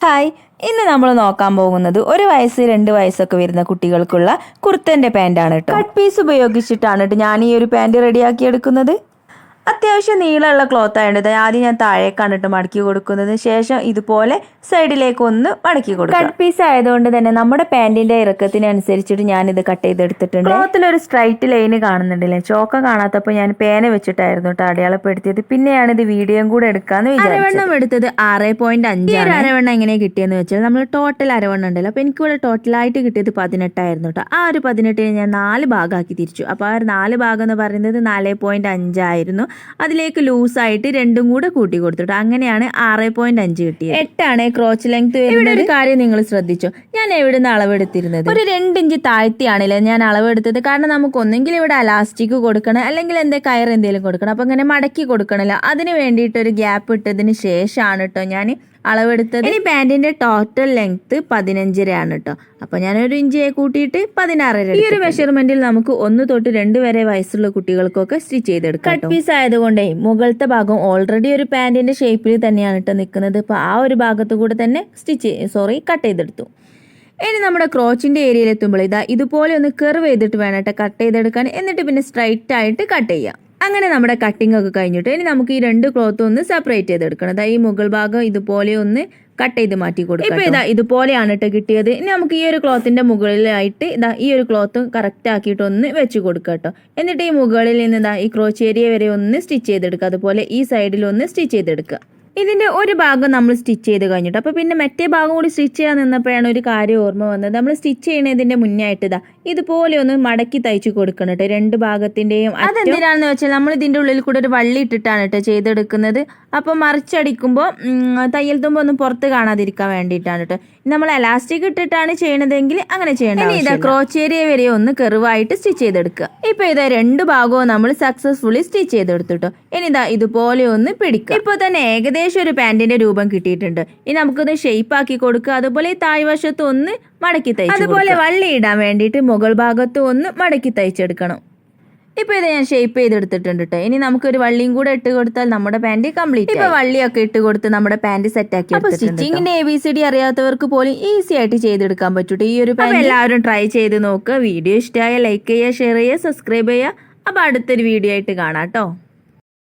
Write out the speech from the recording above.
Hi ഇന്ന് നമ്മൾ നോക്കാൻ പോകുന്നത് ഒരു വയസ്സ് രണ്ട് വയസ്സൊക്കെ വരുന്ന കുട്ടികൾക്കുള്ള കുർത്തന്റെ പാന്റാണ് കേട്ടോ പീസ് ഉപയോഗിച്ചിട്ടാണ് ഞാൻ ഈ ഒരു പാന്റ് റെഡിയാക്കി എടുക്കുന്നത്. അത്യാവശ്യം നീളമുള്ള ക്ലോത്ത് ആയതുകൊണ്ട് ആദ്യം ഞാൻ താഴെ കണ്ടിട്ട് മടക്കി കൊടുക്കുന്നതിന് ശേഷം ഇതുപോലെ സൈഡിലേക്ക് ഒന്ന് മടക്കി കൊടുക്കും കട്ട് പീസ് ആയതുകൊണ്ട് തന്നെ നമ്മുടെ പാന്റിന്റെ ഇറക്കത്തിനനുസരിച്ചിട്ട് ഞാൻ ഇത് കട്ട് ചെയ്തെടുത്തിട്ടുണ്ട് ക്ലോത്തിൽ ഒരു സ്ട്രൈറ്റ് ലൈൻ കാണുന്നുണ്ടല്ലേ? ചോക്ക കാണാത്തപ്പോൾ ഞാൻ പേന വെച്ചിട്ടായിരുന്നു കേട്ടോ അടയാളപ്പെടുത്തിയത്. പിന്നെയാണ് ഇത് വീഡിയോയും കൂടെ എടുക്കാന്ന് വിചാരിച്ചത്. അരവണ്ണം എടുത്തത് ആറ് പോയിന്റ് അഞ്ച് അരവണ്ണം എങ്ങനെ കിട്ടിയെന്ന് വെച്ചാൽ നമ്മൾ ടോട്ടൽ അരവണ്ണം ഉണ്ടല്ലോ. അപ്പോൾ എനിക്കിവിടെ ടോട്ടലായിട്ട് കിട്ടിയത് പതിനെട്ടായിരുന്നു കേട്ടോ ആ ഒരു പതിനെട്ടിന് ഞാൻ നാല് ഭാഗമാക്കി തിരിച്ചു. അപ്പോൾ ആ ഒരു നാല് ഭാഗം എന്ന് പറയുന്നത് നാല് പോയിന്റ് അഞ്ചായിരുന്നു അതിലേക്ക് ലൂസായിട്ട് രണ്ടും കൂടെ കൂട്ടി കൊടുത്തിട്ട് അങ്ങനെയാണ് ആറ് പോയിന്റ് അഞ്ച് കിട്ടിയത്. എട്ടാണ് ക്രോച്ച് ലെങ്ത് ഇവിടെ ഒരു കാര്യം നിങ്ങൾ ശ്രദ്ധിച്ചോ? ഞാൻ എവിടുന്ന് അളവെടുത്തിരുന്നത്? ഒരു രണ്ട് ഇഞ്ച് താഴ്ത്തിയാണല്ലേ ഞാൻ അളവെടുത്തത്. കാരണം നമുക്ക് ഒന്നെങ്കിൽ ഇവിടെ അലാസ്റ്റിക് കൊടുക്കണം അല്ലെങ്കിൽ എന്തേ കയർ എന്തെങ്കിലും കൊടുക്കണം. അപ്പൊ ഇങ്ങനെ മടക്കി കൊടുക്കണമല്ലോ അതിന് വേണ്ടിയിട്ട് ഒരു ഗ്യാപ്പ് ഇട്ടതിന് ശേഷമാണ് കേട്ടോ ഞാൻ അളവെടുത്തത് ഈ പാന്റിന്റെ ടോട്ടൽ ലെങ്ത് പതിനഞ്ചരയാണ് കേട്ടോ അപ്പൊ ഞാൻ ഒരു ഇഞ്ച് കൂട്ടിയിട്ട് പതിനാറര ഈ ഒരു മെഷർമെന്റിൽ നമുക്ക് ഒന്ന് തൊട്ട് രണ്ട് വരെ വയസ്സുള്ള കുട്ടികൾക്കൊക്കെ സ്റ്റിച്ച് ചെയ്തെടുക്കാം കട്ട് പീസ് ആയതുകൊണ്ടേ മുകളിലത്തെ ഭാഗം ഓൾറെഡി ഒരു പാന്റിന്റെ ഷേപ്പിൽ തന്നെയാണ് കേട്ടോ നിൽക്കുന്നത്. അപ്പൊ ആ ഒരു ഭാഗത്ത് കൂടെ തന്നെ സ്റ്റിച്ച് സോറി കട്ട് ചെയ്തെടുത്തു. ഇനി നമ്മുടെ ക്രോച്ചിന്റെ ഏരിയയിൽ എത്തുമ്പോൾ ഇതാ ഇതുപോലെ ഒന്ന് കെർവ് ചെയ്തിട്ട് വേണം കേട്ടോ കട്ട് ചെയ്തെടുക്കാൻ. എന്നിട്ട് പിന്നെ സ്ട്രൈറ്റ് ആയിട്ട് കട്ട് ചെയ്യാം. അങ്ങനെ നമ്മുടെ കട്ടിംഗ് ഒക്കെ കഴിഞ്ഞിട്ട് ഇനി നമുക്ക് ഈ രണ്ട് ക്ലോത്ത് ഒന്ന് സെപ്പറേറ്റ് ചെയ്തെടുക്കണം. അതായത് ഈ മുകൾ ഭാഗം ഇതുപോലെ ഒന്ന് കട്ട് ചെയ്ത് മാറ്റി കൊടുക്കും ഇപ്പൊ ഇതാ ഇതുപോലെയാണ് കേട്ടോ കിട്ടിയത്. ഇനി നമുക്ക് ഈ ഒരു ക്ലോത്തിന്റെ മുകളിലായിട്ട് ഇതാ ഈ ഒരു ക്ലോത്ത് കറക്റ്റ് ആക്കിയിട്ട് ഒന്ന് വെച്ച് കൊടുക്കുക കേട്ടോ എന്നിട്ട് ഈ മുകളിൽ നിന്ന് ഇതാ ഈ ക്രോച്ചേരിയ വരെ ഒന്ന് സ്റ്റിച്ച് ചെയ്തെടുക്കുക. അതുപോലെ ഈ സൈഡിൽ ഒന്ന് സ്റ്റിച്ച് ചെയ്തെടുക്കുക. ഇതിന്റെ ഒരു ഭാഗം നമ്മൾ സ്റ്റിച്ച് ചെയ്ത് കഴിഞ്ഞിട്ട് അപ്പോൾ പിന്നെ മറ്റേ ഭാഗം കൂടി സ്റ്റിച്ച് ചെയ്യാൻ നിന്നപ്പോഴാണ് ഒരു കാര്യം ഓർമ്മ വന്നത്. നമ്മൾ സ്റ്റിച്ച് ചെയ്യണതിന്റെ മുന്നേ ആയിട്ട് ഇതാ ഇതുപോലെ ഒന്ന് മടക്കി തയ്ച്ചു കൊടുക്കണം കേട്ടോ രണ്ട് ഭാഗത്തിന്റെയും അതെന്തിനാണെന്ന് വെച്ചാൽ നമ്മൾ ഇതിന്റെ ഉള്ളിൽ കൂടെ ഒരു വള്ളി ഇട്ടിട്ടാണ് കേട്ടോ ചെയ്തെടുക്കുന്നത്. അപ്പോൾ മറിച്ചടിക്കുമ്പോൾ തയ്യൽ തുമ്പ് ഒന്നും പുറത്ത് കാണാതിരിക്കാൻ വേണ്ടിയിട്ടാണ് കേട്ടോ നമ്മൾ എലാസ്റ്റിക് ഇട്ടിട്ടാണ് ചെയ്യണതെങ്കിൽ അങ്ങനെ ചെയ്യണം ഇനി ഇതാ ക്രോച്ചേരിയ വരെ ഒന്ന് കെറിവായിട്ട് സ്റ്റിച്ച് ചെയ്തെടുക്കുക. ഇപ്പൊ ഇതാ രണ്ട് ഭാഗവും നമ്മൾ സക്സസ്ഫുള്ളി സ്റ്റിച്ച് ചെയ്തെടുത്തു കേട്ടോ ഇനി ഇതാ ഇതുപോലെ ഒന്ന് പിടിക്കുക. ഇപ്പൊ തന്നെ ഏകദേശം ഒരു പാന്റിന്റെ രൂപം കിട്ടിയിട്ടുണ്ട്. ഇനി നമുക്കൊന്ന് ഷേപ്പ് ആക്കി കൊടുക്കുക. അതുപോലെ താഴ്വശത്ത് ഒന്ന് മടക്കി തയ്ച്ചു അതുപോലെ വള്ളി ഇടാൻ വേണ്ടിയിട്ട് മുകൾ ഭാഗത്ത് ഒന്ന് മടക്കി തയ്ച്ചെടുക്കണം. ഇപ്പൊ ഇത് ഞാൻ ഷേപ്പ് ചെയ്തെടുത്തിട്ടുണ്ട് കേട്ടോ ഇനി നമുക്കൊരു വള്ളിയും കൂടെ ഇട്ട് കൊടുത്താൽ നമ്മുടെ പാന്റ് കംപ്ലീറ്റ് ഇപ്പൊ വള്ളിയൊക്കെ ഇട്ട് കൊടുത്ത് നമ്മുടെ പാന്റ് സെറ്റ് ആക്കി അപ്പോൾ സ്റ്റിച്ചിങ്ങിന്റെ എ ബി സി ഡി അറിയാത്തവർക്ക് പോലും ഈസി ആയിട്ട് ചെയ്തെടുക്കാൻ പറ്റൂട്ടോ? ഈ ഒരു പാന്റ് എല്ലാവരും ട്രൈ ചെയ്ത് നോക്കുക. വീഡിയോ ഇഷ്ടമായ ലൈക്ക് ചെയ്യുക ഷെയർ ചെയ്യുക സബ്സ്ക്രൈബ് ചെയ്യുക. അപ്പൊ അടുത്തൊരു വീഡിയോ ആയിട്ട് കാണാം കേട്ടോ